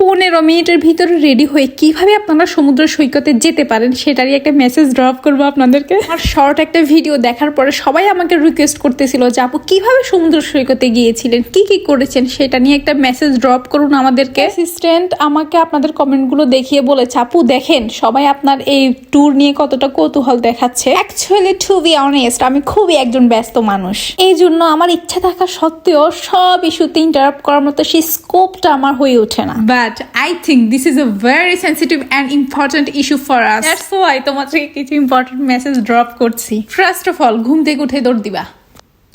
পনেরো মিনিটের ভিতরে রেডি হয়ে কীভাবে আপনারা সমুদ্র সৈকতে যেতে পারেন সেটারই একটা মেসেজ ড্রপ করব আপনাদেরকে। আর শর্ট একটা ভিডিও দেখার পরে সবাই আমাকে রিকোয়েস্ট করতেছিল যে, আপু, কীভাবে সমুদ্র সৈকতে গিয়েছিলেন? কি কি করেছেন? সেটা নিয়ে একটা মেসেজ ড্রপ করুন আমাদেরকে। অ্যাসিস্ট্যান্ট আমাকে আপনাদের কমেন্টগুলো দেখিয়ে বলেছে, আপু, দেখেন, সবাই আপনার এই ট্যুর নিয়ে কতটা কৌতূহল দেখাচ্ছে। অ্যাকচুয়ালি টু বি অনেস্ট আমি খুবই একজন ব্যস্ত মানুষ। এই জন্য আমার ইচ্ছা থাকা সত্ত্বেও সব ইস্যুতে ইন্টারাপ্ট করার মতো সেই স্কোপটা আমার হয়ে ওঠে না। But I think this is a very sensitive and important issue for us. Why তোমার থেকে কিছু ইম্পর্টেন্ট মেসেজ ড্রপ করছি। ফার্স্ট অফ অল ঘুম থেকে উঠে দৌড় দিবা।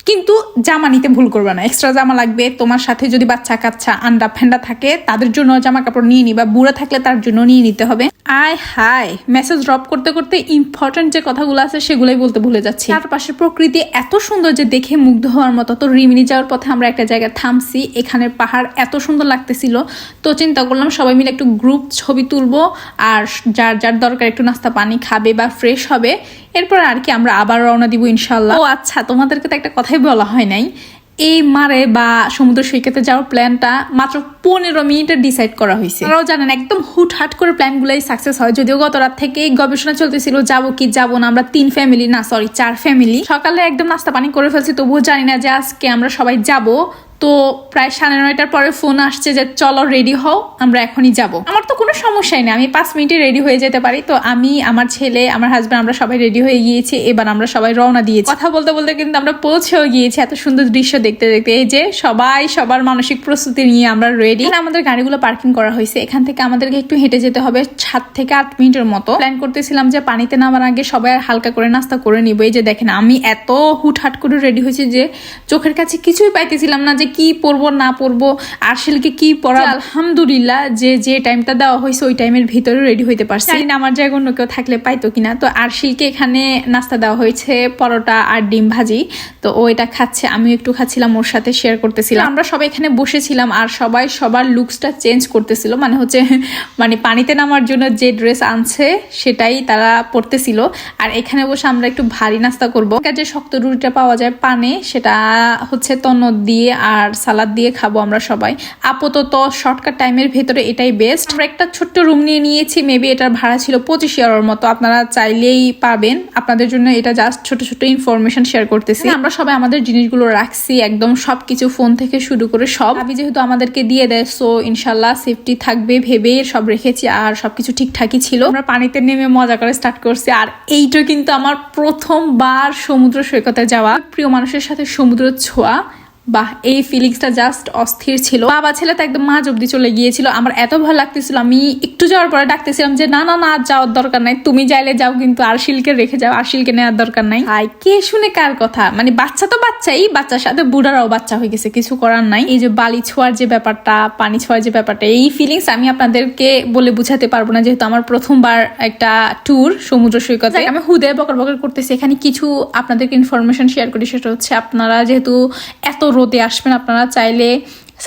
কিন্তু জামা নিতে ভুল করবে না। এক্সট্রা জামা লাগবে, তোমার সাথে যদি বাচ্চা কাচ্চা আন্ডা ফেন্ডা থাকে, তাদের জন্য জামা কাপড় নিয়ে নিবা। বুড়া থাকলে তার জন্য নিয়ে নিতে হবে। আয় হাই মেসেজ ড্রপ করতে করতে ইম্পর্টেন্ট যে কথাগুলো আছে সেগুলোই বলতে ভুলে যাচ্ছি। চারপাশে প্রকৃতি এত সুন্দর যে দেখে মুগ্ধ হওয়ার মতো। তো রিমিনি যাওয়ার পথে আমরা একটা জায়গায় থামছি, এখানের পাহাড় এত সুন্দর লাগতেছিল। তো চিন্তা করলাম সবাই মিলে একটু গ্রুপ ছবি তুলবো, আর যার যার দরকার একটু নাস্তা পানি খাবে বা ফ্রেশ হবে, এরপর আর কি আমরা আবার রওনা দিব ইনশাল্লাহ ও আচ্ছা তোমাদেরকে তো একটা কথাই বলা হয় নাই। এই মারে বা সমুদ্র সৈকতে যাওয়ার প্ল্যানটা মাত্র পনেরো মিনিটে ডিসাইড করা হয়েছে। তারাও জানেন, একদম হুটহাট করে প্ল্যান গুলাই সাকসেস হয়। যদিও গত রাত থেকে গবেষণা চলতেছিল, যাব কি যাব না, আমরা তিন ফ্যামিলি না সরি চার ফ্যামিলি সকালে একদম নাস্তা পানি করে ফেলছি, তবুও জানি না যে আজকে আমরা সবাই যাব তো প্রায় সাড়ে নয়টার পরে ফোন আসছে যে, চলো রেডি হও, আমরা এখনই যাব। আমার তো কোনো সমস্যাই নেই, আমি পাঁচ মিনিটে রেডি হয়ে যেতে পারি। তো আমি, আমার ছেলে, আমার হাজব্যান্ড আমরা সবাই রেডি হয়ে গিয়েছি, এবার আমরা সবাই রওনা দিয়েছি। কথা বলতে বলতে কিন্তু আমরা পৌঁছেও গিয়েছি এত সুন্দর দৃশ্য দেখতে দেখতে। এই যে, সবাই সবার মানসিক প্রস্তুতি নিয়ে আমরা রেডি আমাদের গাড়িগুলো পার্কিং করা হয়েছে। এখান থেকে আমাদেরকে একটু হেঁটে যেতে হবে, সাত থেকে আট মিনিটের মতো। প্ল্যান করতেছিলাম যে, পানিতে নামার আগে সবাই হালকা করে নাস্তা করে নিবো। এই যে, দেখেন, আমি এত হুটহাট করে রেডি হয়েছি যে, চোখের কাছে কিছুই পাইতেছিলাম না যে কি পরবো না পরবো আরশিলকে কি পরা আলহামদুলিল্লাহ যে যে টাইমটা দেওয়া হয়েছে ওই টাইমের ভিতরে রেডি হইতে পারছি। না আমার জায়গায় অন্য কেউ থাকলে পাইতো কিনা। তো আরশিলকে এখানে নাস্তা দেওয়া হয়েছে পরোটা আর ডিম ভাজি। তো ও এটা খাচ্ছে আমিও একটু খাচ্ছিলাম ওর সাথে শেয়ার করতেছিলাম। আমরা সবাই এখানে বসেছিলাম আর সবাই সবার লুকসটা চেঞ্জ করতেছিল। মানে হচ্ছে মানে পানিতে নামার জন্য যে ড্রেস আনছে সেটাই তারা পরতেছিল। আর এখানে বসে আমরা একটু ভারী নাস্তা করব। যে শক্ত রুটিটা পাওয়া যায় পানে সেটা হচ্ছে তনদ দিয়ে আর সালাদ দিয়ে খাব আমরা সবাই। আপাতত শর্টকাট টাইমের ভেতরে এটাই বেস্ট আমরা একটা ছোট্ট রুম নিয়ে নিয়েছি মেবি এটার ভাড়া ছিল পঁচিশ ইয়ারের মতো। আপনারা চাইলেই পাবেন। আপনাদের জন্য এটা জাস্ট ছোট ছোট ইনফরমেশন শেয়ার করতেছি। আমরা সবাই আমাদের জিনিসগুলো রাখছি একদম সবকিছু ফোন থেকে শুরু করে সব। আমি যেহেতু আমাদেরকে দিয়ে দেয় সো ইনশাল্লাহ সেফটি থাকবে ভেবে সব রেখেছি আর সবকিছু ঠিকঠাকই ছিল। আমরা পানিতে নেমে মজা করে স্টার্ট করছি। আর এইটা কিন্তু আমার প্রথমবার সমুদ্র সৈকতে যাওয়া। প্রিয় মানুষের সাথে সমুদ্র ছোঁয়া। বাহ, এই ফিলিংসটা জাস্ট অস্থির ছিল। বাবা ছেলে তো একদম মাঝ অব্দি চলে গিয়েছিল। আমার এত ভালো লাগতেছিল। আমি একটু যাওয়ার পরে ডাকতেছিলাম যে, না না না, আর যাওয়ার দরকার নাই। তুমি যাইলে যাও, কিন্তু আরশিলকে রেখে যাও। আরশিলকে নেওয়ার দরকার নাই। হাই কে শুনে কার কথা? মানে বাচ্চা তো বাচ্চাই। বাচ্চার সাথে বুড়ারাও বাচ্চা হয়ে গেছে। কিছু করার নাই। এই যে বালি ছোঁয়ার যে ব্যাপারটা, পানি ছোঁয়ার যে ব্যাপারটা, এই ফিলিংস আমি আপনাদেরকে বলে বুঝাতে পারব না। যেহেতু আমার প্রথমবার একটা ট্যুর সমুদ্র সৈকতে। আমি হুদে বকর বকর করতেছি। এখানে কিছু আপনাদেরকে ইনফরমেশন শেয়ার করি। সেটা হচ্ছে আপনারা যেহেতু এত রোদে আসবেন আপনারা চাইলে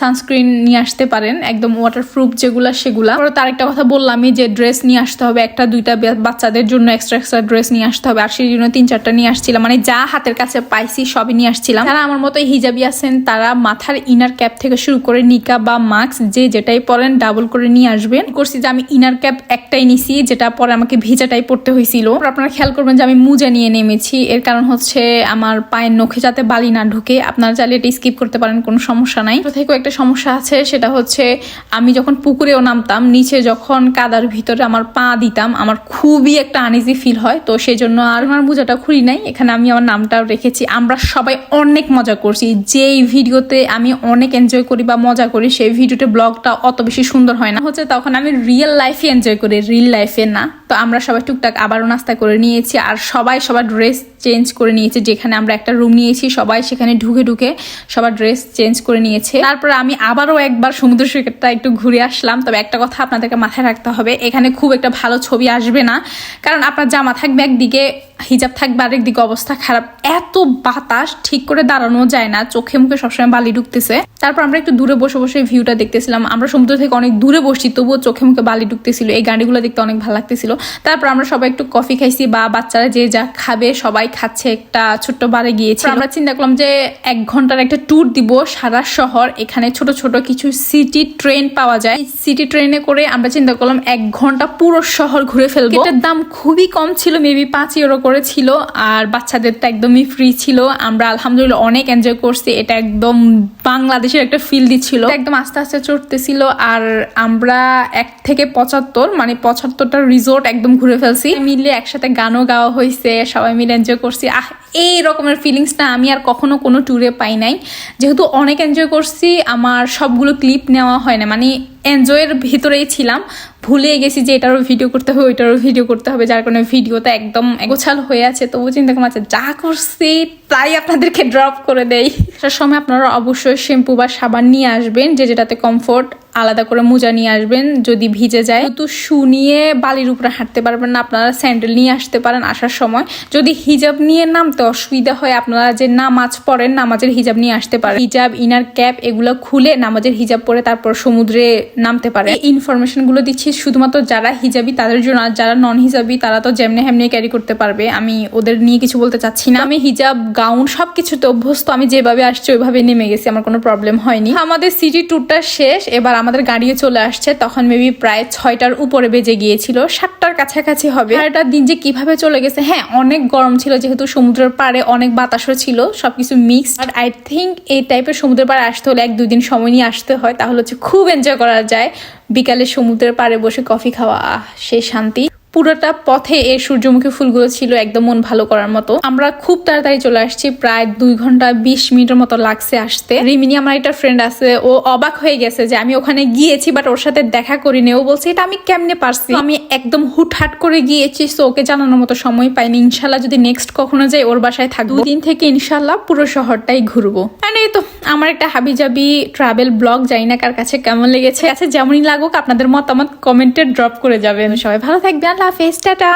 সানস্ক্রিন নিয়ে আসতে পারেন, একদম ওয়াটারপ্রুফ যেগুলা সেগুলা। তার একটা কথা বললামই যে ড্রেস নিয়ে আসতে হবে, একটা, দুইটা বাচ্চাদের জন্য এক্সট্রা এক্সট্রা ড্রেস নিয়ে আসতে হবে। আর সেই জন্য তিন চারটা নিয়ে আসছিলাম মানে যা হাতের কাছে পাইছি সবই নিয়ে আসছিলাম। যারা আমার মতো হিজাবি আছেন, তারা মাথার ইনার ক্যাপ থেকে শুরু করে নিকা বা মাস্ক যে যেটাই পরেন ডাবল করে নিয়ে আসবেন। করছি যে আমি ইনার ক্যাপ একটাই নিছি, যেটা পরে আমাকে ভেজাটাই পড়তে হয়েছিল আপনারা খেয়াল করবেন যে আমি মুজা নিয়ে নেমেছি। এর কারণ হচ্ছে আমার পায়ের নখে যাতে বালি না ঢুকে, আপনারা চাইলে এটা স্কিপ করতে পারেন, কোনো সমস্যা নাই। থেকেও একটা সমস্যা আছে, সেটা হচ্ছে আমি যখন পুকুরেও নামতাম, নিচে যখন কাদার ভিতরে আমার পা দিতাম, আমার খুবই একটা আনইজি ফিল হয়। তো সেই জন্য আর আমার মোজাটা খুলি নাই। এখানে আমি আমার নামটাও রেখেছি। আমরা সবাই অনেক মজা করছি। যেই ভিডিওতে আমি অনেক এনজয় করি বা মজা করি, সেই ভিডিওতে ব্লগটা অত বেশি সুন্দর হয় না। হচ্ছে তখন আমি রিয়েল লাইফে এনজয় করি রিল লাইফে না। তো আমরা সবাই টুকটাক আবারও নাস্তা করে নিয়েছি আর সবাই সবার ড্রেস চেঞ্জ করে নিয়েছে। যেখানে আমরা একটা রুম নিয়েছি, সবাই সেখানে ঢুকে ঢুকে সবার ড্রেস চেঞ্জ করে নিয়েছে। তারপরে আমি আবারও একবার সমুদ্র সৈকতটা একটু ঘুরে আসলাম। তবে একটা কথা আপনাদেরকে মাথায় রাখতে হবে, এখানে খুব একটা ভালো ছবি আসবে না। কারণ আপনার জামা থাকবে একদিকে হিজাব থাকবে আরেক দিকে অবস্থা খারাপ। এত বাতাস ঠিক করে দাঁড়ানো যায় না চোখে মুখে সবসময় বালি ঢুকতেছে। তারপর আমরা একটু দূরে বসে বসে ভিউটা দেখতেছিলাম। আমরা সমুদ্র থেকে অনেক দূরে বসছি তবুও চোখে মুখে বালি ঢুকতেছিল। এই গাড়িগুলো দেখতে অনেক ভালো লাগতেছিল। তারপর আমরা সবাই একটু কফি খাইছি বা বাচ্চারা যে যা খাবে সবাই খাচ্ছে একটা ছোট্ট বারে গিয়েছি। আমরা চিন্তা করলাম যে এক ঘণ্টার একটা ট্যুর দিব সারা শহর। এখানে ছোট ছোট কিছু সিটি ট্রেন পাওয়া যায়। সিটি ট্রেনে করে আমরা চিন্তা করলাম এক ঘণ্টা পুরো শহর ঘুরে ফেলব। এটার দাম খুবই কম ছিল মেবি পাঁচ ইউরো করে ছিল আর বাচ্চাদের তো একদমই ফ্রি ছিল। আমরা আলহামদুলিল্লাহ অনেক এনজয় করছি। এটা একদম বাংলাদেশের একটা ফিল দিচ্ছিল। একদম আস্তে আস্তে চড়তেছিল আর আমরা এক থেকে পঁচাত্তর মানে পঁচাত্তরটা রিসোর্ট একদম ঘুরে ফেলছি। মিলে একসাথে গানও গাওয়া হয়েছে, সবাই মিলে এনজয় করছি। আহ, এই রকমের ফিলিংসটা আমি আর কখনো কোনো ট্যুরে পাই নাই। যেহেতু অনেক এনজয় করছি, আমার সবগুলো ক্লিপ নেওয়া হয় না। মানে এনজয়ের ভিতরেই ছিলাম। ভুলে গেছি যে এটারও ভিডিও করতে হবে, ওইটারও ভিডিও করতে হবে, যার কারণে ভিডিওটা একদম গোছাল হয়ে আছে। তবু চিন্তা করলাম আচ্ছা যা করছি তাই আপনাদেরকে ড্রপ করে দেই। সময় আপনারা অবশ্যই শ্যাম্পু বা সাবান নিয়ে আসবেন যে যেটাতে কমফোর্ট আলাদা করে মোজা নিয়ে আসবেন যদি ভিজে যায়। তো শু নিয়ে বালির উপরে হাঁটতে পারবেন না, আপনারা স্যান্ডেল নিয়ে আসতে পারেন আসার সময়। যদি হিজাব নিয়ে নামতে অসুবিধা হয়, আপনারা যে নামাজ পড়েন, নামাজের হিজাব নিয়ে আসতে পারেন। হিজাব ইনার ক্যাপ এগুলো খুলে নামাজের হিজাব পরে তারপর সমুদ্রে নামতে পারে ইনফরমেশনগুলো দিচ্ছি শুধুমাত্র যারা হিজাবি, তাদের জন্য, আর যারা নন হিজাবি তারা তো যেমনি হেমনি ক্যারি করতে পারবে। আমি ওদের নিয়ে কিছু বলতে চাচ্ছি না। আমি হিজাব গাউন সব কিছুতে অভ্যস্ত, আমি যেভাবে আসছি ওইভাবে নেমে গেছি, আমার কোনো প্রবলেম হয়নি। আমাদের সিটি ট্যুরটা শেষ, এবার আমাদের গাড়িও চলে আসছে, তখন মেবি প্রায় ছয়টার উপরে বেজে গিয়েছিল, সাতটার কাছাকাছি হবে। সারাটা দিন যে কীভাবে চলে গেছে হ্যাঁ অনেক গরম ছিল, যেহেতু সমুদ্রের পাড়ে অনেক বাতাসও ছিল, সবকিছু মিক্স আর আই থিঙ্ক এই টাইপের সমুদ্রের পাড়ে আসতে হলে এক দুদিন সময় নিয়ে আসতে হয়, তাহলে হচ্ছে খুব এনজয় করা যায়। বিকালে সমুদ্রের পাড়ে বসে কফি খাওয়া সেই শান্তি। পুরোটা পথে এই সূর্যমুখী ফুলগুলো ছিল একদম মন ভালো করার মতো। আমরা খুব তাড়াতাড়ি চলে আসছি, প্রায় দুই ঘণ্টা বিশ মিনিটের মতো লাগছে আসতে। রিমিনি আমার একটা ফ্রেন্ড আছে, ও অবাক হয়ে গেছে যে আমি ওখানে গিয়েছি বাট ওর সাথে দেখা করিনি। ও বলছে, এটা আমি কেমনে পারছি? আমি একদম হুটহাট করে গিয়েছি সো ওকে জানানোর মতো সময় পাইনি। ইনশাল্লাহ যদি নেক্সট কখনো যাই, ওর বাসায় থাকব। দিন থেকে ইনশাল্লাহ পুরো শহরটাই ঘুরবো। মানে এই তো, আমার একটা হাবিজাবি ট্রাভেল ব্লগ জানি না কার কাছে কেমন লেগেছে। আচ্ছা যেমনই লাগুক, আপনাদের মতামত কমেন্টে ড্রপ করে যাবেন। সবাই ভালো থাকবেন হাফেজ টাটা